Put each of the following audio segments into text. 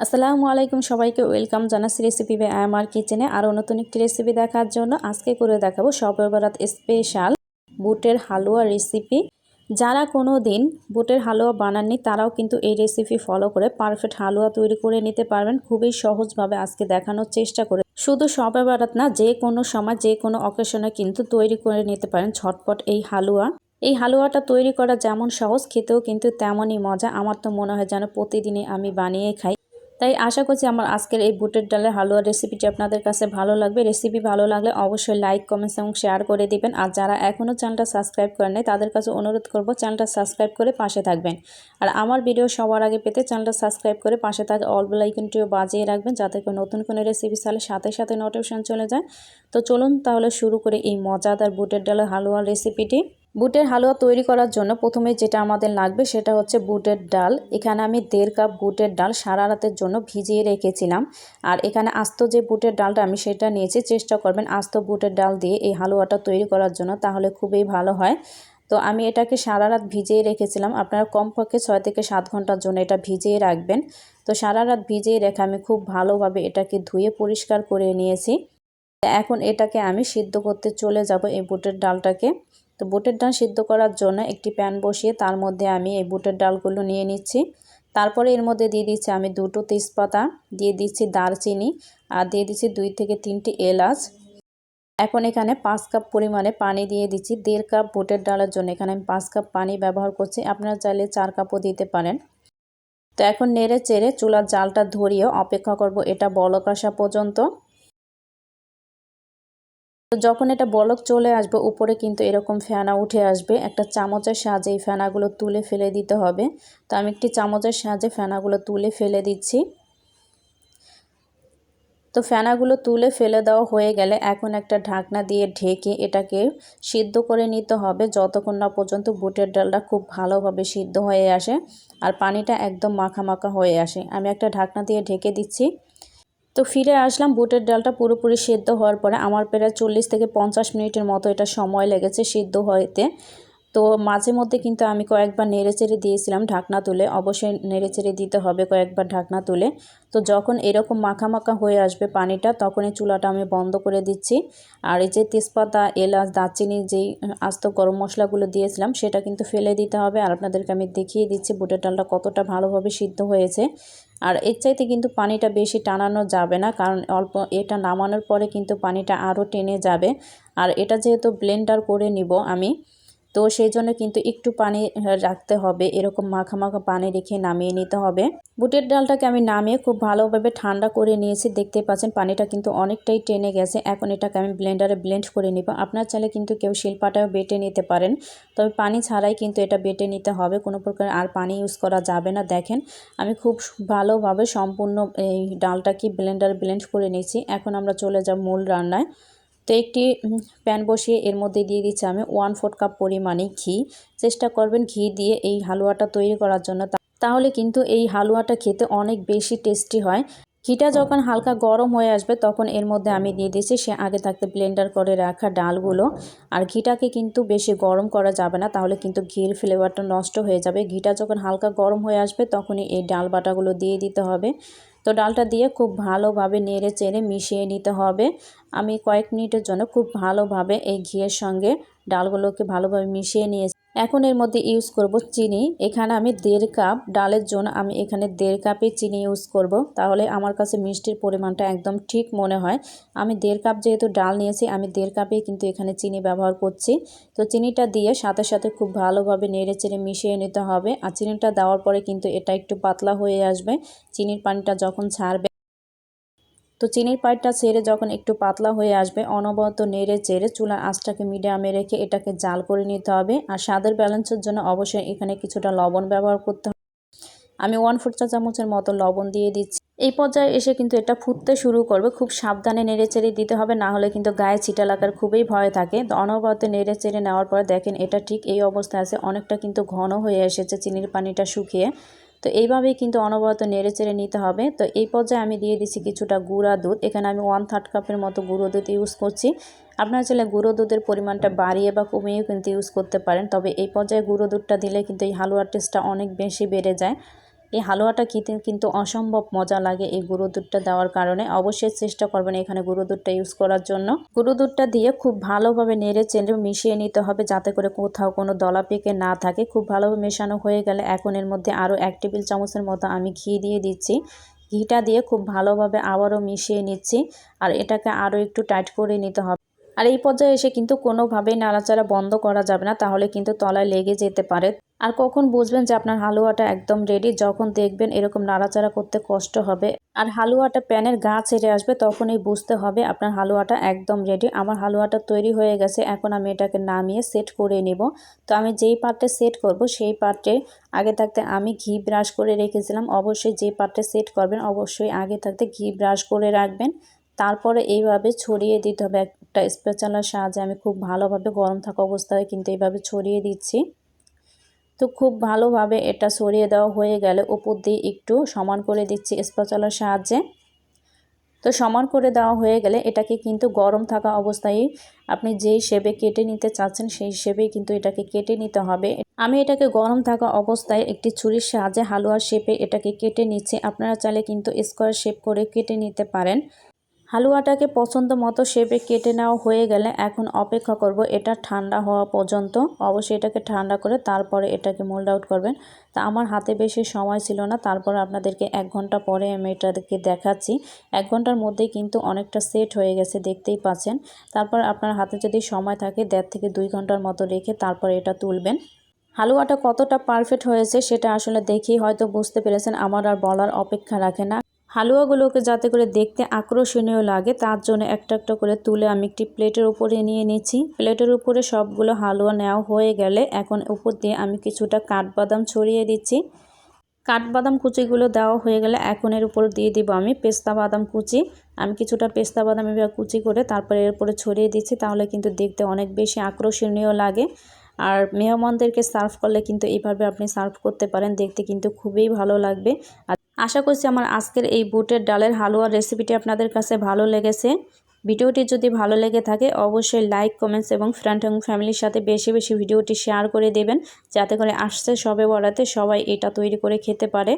আসসালামু আলাইকুম সবাইকে, ওয়েলকাম জানাচ্ছি রেসিপি বাই আমার কিচেনে আরও নতুন একটি রেসিপি দেখার জন্য। আজকে করে দেখাবো সবে স্পেশাল বুটের হালুয়া রেসিপি যারা কোনো দিন বুটের হালুয়া বানাননি, তারাও কিন্তু এই রেসিপি ফলো করে পারফেক্ট হালুয়া তৈরি করে নিতে পারবেন। খুবই সহজভাবে আজকে দেখানোর চেষ্টা করে। শুধু সবে না, যে কোনো সময়, যে কোনো অকেশনে কিন্তু তৈরি করে নিতে পারেন ঝটপট এই হালুয়া। এই হালুয়াটা তৈরি করা যেমন সহজ, খেতেও কিন্তু তেমনই মজা। আমার তো মনে হয় যেন প্রতিদিনই আমি বানিয়ে খাই। তাই আশা করছি আমার আজকের এই বুটের ডালের হালুয়া রেসিপিটি আপনাদের কাছে ভালো লাগবে। রেসিপি ভালো লাগলে অবশ্যই লাইক কমেন্টস এবং শেয়ার করে দিবেন। আর যারা এখনও চ্যানেলটা সাবস্ক্রাইব করেন নাই, তাদের কাছে অনুরোধ করব চ্যানেলটা সাবস্ক্রাইব করে পাশে থাকবেন। আর আমার ভিডিও সবার আগে পেতে চ্যানেলটা সাবস্ক্রাইব করে পাশে থাকা অল বেলাইকনটিও বাজিয়ে রাখবেন, যাতে করে নতুন কোনো রেসিপি চালে সাথে সাথে নোটিফিকেশান চলে যায়। তো চলুন তাহলে শুরু করে এই মজাদার বুটের ডালের হালুয়া রেসিপিটি বুটের হালুয়া তৈরি করার জন্য প্রথমে যেটা আমাদের লাগবে সেটা হচ্ছে বুটের ডাল। এখানে আমি দেড় কাপ বুটের ডাল সারা রাতের জন্য ভিজিয়ে রেখেছিলাম। আর এখানে আস্ত যে বুটের ডালটা আমি সেটা নিয়েছি, চেষ্টা করবেন আস্ত বুটের ডাল দিয়ে এই হালুয়াটা তৈরি করার জন্য, তাহলে খুবই ভালো হয়। তো আমি এটাকে সারা রাত ভিজিয়ে রেখেছিলাম। আপনারা কমপক্ষে ছয় থেকে সাত ঘণ্টার জন্য এটা ভিজিয়ে রাখবেন। তো সারা রাত ভিজিয়ে রেখে আমি খুব ভালোভাবে এটাকে ধুয়ে পরিষ্কার করে নিয়েছি। এখন এটাকে আমি সিদ্ধ করতে চলে যাব এই বুটের ডালটাকে। তো বুটের ডাল সিদ্ধ করার জন্য একটি প্যান বসিয়ে তার মধ্যে আমি এই বুটের ডালগুলো নিয়ে নিচ্ছি। তারপরে এর মধ্যে দিয়ে দিচ্ছি আমি দুটো তেজপাতা, দিয়ে দিচ্ছি দারচিনি আর দিয়ে দিচ্ছি দুই থেকে তিনটি এলাচ। এখন এখানে পাঁচ কাপ পরিমাণে পানি দিয়ে দিচ্ছি। দেড় কাপ বুটের ডালের জন্য এখানে আমি পাঁচ কাপ পানি ব্যবহার করছি। আপনারা চাইলে চার কাপও দিতে পারেন। তো এখন নেড়ে চেড়ে চুলার জালটা ধরিয়ে অপেক্ষা করব এটা বলক আসা পর্যন্ত। তো যখন এটা বলক চলে আসবে, উপরে কিন্তু এরকম ফেনা উঠে আসবে। একটা চামচের সাহায্যে এই ফেনাগুলো তুলে ফেলে দিতে হবে। তো আমি একটি চামচের সাহায্যে ফেনাগুলো তুলে ফেলে দিচ্ছি। তো ফেনাগুলো তুলে ফেলে দেওয়া হয়ে গেলে এখন একটা ঢাকনা দিয়ে ঢেকে এটাকে সিদ্ধ করে নিতে হবে। যতক্ষণ না পর্যন্ত বুটের ডালটা খুব ভালোভাবে সিদ্ধ হয়ে আসে আর পানিটা একদম মাখা মাখা হয়ে আসে। আমি একটা ঢাকনা দিয়ে ঢেকে দিচ্ছি। তো ফিরে আসলাম, বুটের ডালটা পুরোপুরি সেদ্ধ হওয়ার পরে আমার প্রায় চল্লিশ থেকে পঞ্চাশ মিনিটের মতো এটা সময় লেগেছে সেদ্ধ হইতে তো মাঝে মধ্যে কিন্তু আমি কয়েকবার নেড়েচেড়ে দিয়েছিলাম ঢাকনা তুলে। অবশ্যই নেড়েচেড়ে দিতে হবে কয়েকবার ঢাকনা তুলে। তো যখন এরকম মাখা মাখা হয়ে আসবে পানিটা তখন এই চুলাটা আমি বন্ধ করে দিচ্ছি। আর এই যে তেজপাতা, এলাচ, দারচিনি যেই আস্ত গরম মশলাগুলো দিয়েছিলাম, সেটা কিন্তু ফেলে দিতে হবে। আর আপনাদেরকে আমি দেখিয়ে দিচ্ছি বুটের ডালটা কতটা ভালোভাবে সিদ্ধ হয়েছে। আর এর চাইতে কিন্তু পানিটা বেশি টানানো যাবে না, কারণ অল্প এটা নামানোর পরে কিন্তু পানিটা আরও টেনে যাবে। আর এটা যেহেতু ব্লেন্ডার করে নিব আমি তো সেই জন্য কিন্তু একটু পানি রাখতে হবে। এরকম মাখা মাখা পানি রেখে নামিয়ে নিতে হবে। বুটের ডালটাকে আমি নামিয়ে খুব ভালোভাবে ঠান্ডা করে নিয়েছি। দেখতে পাচ্ছেন পানিটা কিন্তু অনেকটাই টেনে গেছে। এখন এটাকে আমি ব্লেন্ডারে ব্লেন্ড করে নিব। আপনার চাইলে কিন্তু কেউ শিল্পাটাও বেটে নিতে পারেন। তবে পানি ছাড়াই কিন্তু এটা বেটে নিতে হবে। কোনো প্রকার আর পানি ইউজ করা যাবে না। দেখেন, আমি খুব ভালোভাবে সম্পূর্ণ এই ডালটাকে ব্লেন্ডারে ব্লেন্ড করে নিয়েছি। এখন আমরা চলে যাব মূল রান্নায়। তো একটি প্যান বসিয়ে এর মধ্যে দিয়ে দিচ্ছি আমি ওয়ান ফোর কাপ পরিমাণে ঘি। চেষ্টা করবেন ঘি দিয়ে এই হালুয়াটা তৈরি করার জন্য। তাহলে কিন্তু এই হালুয়াটা খেতে অনেক বেশি টেস্টি হয়। ঘিটা যখন হালকা গরম হয়ে আসবে তখন এর মধ্যে আমি দিয়ে দিয়েছি সে আগে থাকতে ব্লেন্ডার করে রাখা ডালগুলো। আর ঘিটাকে কিন্তু বেশি গরম করা যাবে না, তাহলে কিন্তু ঘির ফ্লেভারটা নষ্ট হয়ে যাবে। ঘিটা যখন হালকা গরম হয়ে আসবে তখনই এই ডাল বাটাগুলো দিয়ে দিতে হবে। তো ডালটা দিয়ে খুব ভালোভাবে নেড়ে চেড়ে মিশিয়ে নিতে হবে। আমি কয়েক মিনিটের জন্য খুব ভালোভাবে এই ঘিয়ের সঙ্গে ডালগুলোকে ভালোভাবে মিশিয়ে নিয়েছি। এখন এর মধ্যে ইউজ করব চিনি। এখানে আমি দেড় কাপ ডালের জন্য আমি এখানে দেড় কাপে চিনি ইউজ করব। তাহলে আমার কাছে মিষ্টির পরিমাণটা একদম ঠিক মনে হয়। আমি দেড় কাপ যেহেতু ডাল নিয়েছি, আমি দেড় কাপেই কিন্তু এখানে চিনি ব্যবহার করছি। তো চিনিটা দিয়ে সাথে সাথে খুব ভালোভাবে নেড়ে চেড়ে মিশিয়ে নিতে হবে। আর চিনিটা দেওয়ার পরে কিন্তু এটা একটু পাতলা হয়ে আসবে। চিনির পানিটা যখন ছাড়বে তো চিনির পাইপটা ছেড়ে যখন একটু পাতলা হয়ে আসবে, অনবরত নেড়ে চেড়ে চুলার আঁচটাকে মিডিয়ামে রেখে এটাকে জাল করে নিতে হবে। আর স্বাদের ব্যালেন্সের জন্য অবশ্যই এখানে কিছুটা লবণ ব্যবহার করতে হবে। আমি ওয়ান ফোর চা চামচের মতো লবণ দিয়ে দিচ্ছি। এই পর্যায়ে এসে কিন্তু এটা ফুটতে শুরু করবে। খুব সাবধানে নেড়ে চেড়ে দিতে হবে, না হলে কিন্তু গায়ে ছিটা লাগার খুবই ভয় থাকে। অনবরত নেড়ে চেড়ে নেওয়ার পরে দেখেন এটা ঠিক এই অবস্থায় আছে। অনেকটা কিন্তু ঘন হয়ে এসেছে চিনির পানিটা শুকিয়ে। তো এইভাবেই কিন্তু অনবরত নেড়ে চেড়ে নিতে হবে। তো এই পর্যায়ে আমি দিয়ে দিচ্ছি কিছুটা গুঁড়া দুধ। এখানে আমি ওয়ান থার্ড কাপের মতো গুঁড়ো দুধ ইউজ করছি। আপনারা চাইলে গুঁড়ো দুধের পরিমাণটা বাড়িয়ে বা কমিয়েও কিন্তু ইউজ করতে পারেন। তবে এই পর্যায়ে গুঁড়ো দুধটা দিলে কিন্তু এই হালুয়ার টেস্টটা অনেক বেশি বেড়ে যায়। এই হালুয়াটা খেতে কিন্তু অসম্ভব মজা লাগে এই গুঁড়ো দুধটা দেওয়ার কারণে। অবশ্যই চেষ্টা করবেন এখানে গুঁড়ো দুধটা ইউজ করার জন্য। গুঁড়ো দুধটা দিয়ে খুব ভালোভাবে নেড়ে চেড়ে মিশিয়ে নিতে হবে যাতে করে কোথাও কোনো দলা পেকে না থাকে। খুব ভালোভাবে মেশানো হয়ে গেলে এখন এর মধ্যে আরও এক টেবিল চামচের মতো আমি ঘি দিয়ে দিচ্ছি। ঘিটা দিয়ে খুব ভালোভাবে আবারও মিশিয়ে নিচ্ছি। আর এটাকে আরও একটু টাইট করে নিতে হবে। আর এই পর্যায়ে এসে কিন্তু কোনোভাবেই নাড়াচাড়া বন্ধ করা যাবে না, তাহলে কিন্তু তলায় লেগে যেতে পারে। আর কখন বুঝবেন যে আপনার হালুয়াটা একদম রেডি যখন দেখবেন এরকম নাড়াচাড়া করতে কষ্ট হবে। আর হালুয়াটা প্যানের গা ছেড়ে আসবে, তখনই বুঝতে হবে আপনার হালুয়াটা একদম রেডি আমার হালুয়াটা তৈরি হয়ে গেছে, এখন আমি এটাকে নামিয়ে সেট করে নিব। তো আমি যেই পাত্রে সেট করব, সেই পাত্রে আগে থাকতে আমি ঘি ব্রাশ করে রেখেছিলাম। অবশ্যই যে পাত্রে সেট করবেন, অবশ্যই আগে থাকতে ঘি ব্রাশ করে রাখবেন। তারপরে এইভাবে ছড়িয়ে দিতে হবে। একটা স্পেচালার সাহায্যে আমি খুব ভালোভাবে গরম থাকা অবস্থায় কিন্তু এইভাবে ছড়িয়ে দিচ্ছি। তো খুব ভালোভাবে এটা ছড়িয়ে দেওয়া হয়ে গেলে উপর দিয়ে একটু সমান করে দিচ্ছি স্পেচালার সাহায্যে। তো সমান করে দেওয়া হয়ে গেলে এটাকে কিন্তু গরম থাকা অবস্থায় আপনি যেই শেপে কেটে নিতে চাচ্ছেন সেই শেপেই কিন্তু এটাকে কেটে নিতে হবে। আমি এটাকে গরম থাকা অবস্থায় একটি ছুরির সাহায্যে হালুয়ার শেপে এটাকে কেটে নিচ্ছি। আপনারা চাইলে কিন্তু স্কোয়ার শেপ করে কেটে নিতে পারেন। হালুয়াটাকে পছন্দ মতো শেপে কেটে নেওয়া হয়ে গেলে এখন অপেক্ষা করব এটা ঠান্ডা হওয়া পর্যন্ত। অবশ্যই এটাকে ঠান্ডা করে তারপরে এটাকে মোল্ড আউট করবেন। তা আমার হাতে বেশি সময় ছিল না, তারপরে আপনাদেরকে এক ঘণ্টা পরে আমি এটাকে দেখাচ্ছি। এক ঘণ্টার মধ্যেই কিন্তু অনেকটা সেট হয়ে গেছে, দেখতেই পাচ্ছেন। তারপর আপনার হাতে যদি সময় থাকে, দেড় থেকে দুই ঘণ্টার মতো রেখে তারপরে এটা তুলবেন। হালুয়াটা কতটা পারফেক্ট হয়েছে, সেটা আসলে দেখেই হয়তো বুঝতে পেরেছেন। আমার আর বলার অপেক্ষা রাখে না। হালুয়াগুলোকে যাতে করে দেখতে আকর্ষণীয় লাগে, তার জন্য একটা একটা করে তুলে আমি একটি প্লেটের উপরে নিয়ে নিচ্ছি প্লেটের উপরে সবগুলো হালুয়া নেওয়া হয়ে গেলে এখন উপর দিয়ে আমি কিছুটা কাঠবাদাম ছড়িয়ে দিচ্ছি। কাঠবাদাম কুচিগুলো দেওয়া হয়ে গেলে এখন এর উপর দিয়ে দিব আমি পেস্তা বাদাম কুচি। আমি কিছুটা পেস্তা বাদাম এবার কুচি করে তারপরে এর উপরে ছড়িয়ে দিচ্ছি, তাহলে কিন্তু দেখতে অনেক বেশি আকর্ষণীয় লাগে। আর মেহমানদেরকে সার্ভ করলে কিন্তু এইভাবে আপনি সার্ভ করতে পারেন, দেখতে কিন্তু খুবই ভালো লাগবে। আশা করছি আমার আজকের এই বুটের ডালের হালুয়ার রেসিপিটি আপনাদের কাছে ভালো লেগেছে। ভিডিওটি যদি ভালো লেগে থাকে, অবশ্যই লাইক কমেন্টস এবং ফ্রেন্ড এবং ফ্যামিলির সাথে বেশি বেশি ভিডিওটি শেয়ার করে দেবেন, যাতে করে আসছে সবে বড়াতে সবাই এটা তৈরি করে খেতে পারে।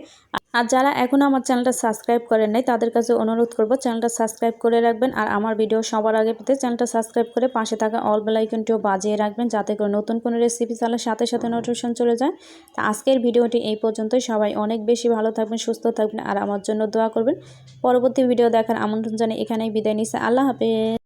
আর যারা এখনও আমার চ্যানেলটা সাবস্ক্রাইব করেন নাই, তাদের কাছে অনুরোধ করব চ্যানেলটা সাবস্ক্রাইব করে রাখবেন আর আমার ভিডিও সবার আগে পেতে চ্যানেলটা সাবস্ক্রাইব করে পাশে থাকা অল বেলাইকনটিও বাজিয়ে রাখবেন, যাতে করে নতুন কোনো রেসিপি চালের সাথে সাথে নোটিফিকেশন চলে যায়। তা আজকের ভিডিওটি এই পর্যন্তই। সবাই অনেক বেশি ভালো থাকবেন, সুস্থ থাকবেন আর আমার জন্য দোয়া করবেন। পরবর্তী ভিডিও দেখার আমন্ত্রণ জানিয়ে এখানেই বিদায় নিচ্ছে। আল্লাহ べ。